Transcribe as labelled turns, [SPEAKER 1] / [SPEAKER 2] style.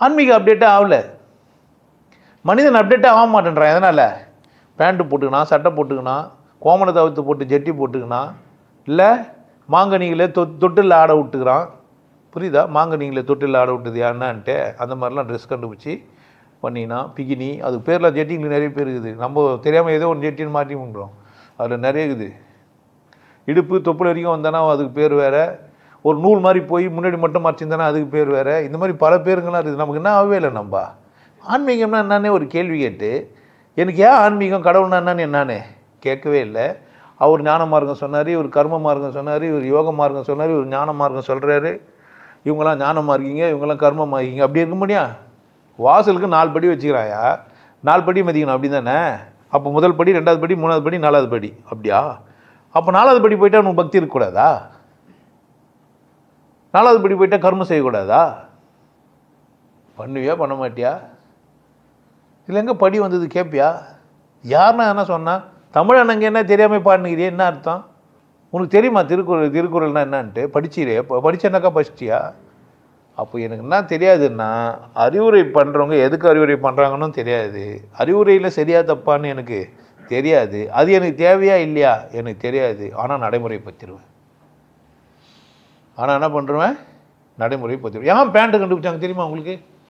[SPEAKER 1] ஆன்மீக அப்டேட்டே ஆகல. மனிதன் அப்டேட்டே ஆக மாட்டேன்றான். எதனால்? பேண்ட்டு போட்டுக்கணும் சட்டை போட்டுக்கணும் கோமண தவிர்த்து போட்டு ஜெட்டி போட்டுக்கணும் இல்லை மாங்கனிகளை தொ தொட்டில் ஆட விட்டுக்கிறான். புரியுதா? மாங்கனிகளை தொட்டில் ஆட விட்டுது என்னன்ட்டு அந்த மாதிரிலாம் ட்ரெஸ் கண்டுபிடிச்சி பண்ணினா பிகினி அது பேரில் ஜெட்டிங்களுக்கு நிறைய பேர் இருக்குது. நம்ம தெரியாமல் ஏதோ ஒன்று ஜெட்டின்னு மாட்டி பண்ணுறோம் அதில் நிறைய இருக்குது. இடுப்பு தொப்புள் வரைக்கும் வந்தோன்னா அதுக்கு பேர் வேறு. ஒரு நூல் மாதிரி போய் முன்னாடி மட்டும் மறைச்சிருந்தானா அதுக்கு பேர் வேறு. இந்த மாதிரி பல பேருங்களாம் இருக்குது. நமக்கு என்ன ஆகவே இல்லை நம்ம ஆன்மீகம்னா என்னன்னே ஒரு கேள்வி கேட்டு எனக்கு ஏன் ஆன்மீகம் கடவுள்னா என்னன்னு என்னானே கேட்கவே இல்லை. அவர் ஞான மார்க்கம் சொன்னார் இவர் கர்ம மார்க்கம் சொன்னார் இவர் யோக மார்க்கம் சொன்னார் இவர் ஞான மார்க்கம் சொல்கிறாரு இவங்களாம் ஞானமாக இருக்கீங்க இவங்களாம் கர்மமாக இருக்கீங்க அப்படி இருக்க முடியா? வாசலுக்கு நாலு படி வச்சுக்கிறாயா? நாலு படி மதிக்கணும். அப்படி தானே? அப்போ முதல் படி ரெண்டாவது படி மூணாவது படி நாலாவது படி. அப்படியா? அப்போ நாலாவது படி போயிட்டா உனக்கு பக்தி இருக்கக்கூடாதா? நாலாவது படி போயிட்டால் கர்மம் செய்யக்கூடாதா? பண்ணுவியா பண்ண மாட்டியா இல்லை எங்கே படி வந்தது கேட்பியா யாருன்னா என்ன சொன்னால் தமிழ் அண்ணங்க என்ன தெரியாமல் பாடுனுக்கிறியே என்ன அர்த்தம்? உனக்கு தெரியுமா திருக்குறள் திருக்குறள்னா என்னான்ட்டு? படிச்சிரே படித்தேன்னாக்கா படிச்சிட்டியா? அப்போ எனக்கு என்ன தெரியாதுன்னா அறிவுரை பண்ணுறவங்க எதுக்கு அறிவுரை பண்ணுறாங்கன்னு தெரியாது. அறிவுரையில் சரியா தப்பான்னு எனக்கு தெரியாது. அது எனக்கு தேவையா இல்லையா? எனக்கு தெரியாது. ஆனால் நடைமுறைப்படுத்திடுவேன் ஆனால் என்ன பண்ணுறேன் பற்றி ஏன் பேண்ட்டு கண்டுபிடிச்சாங்க தெரியுமா உங்களுக்கு?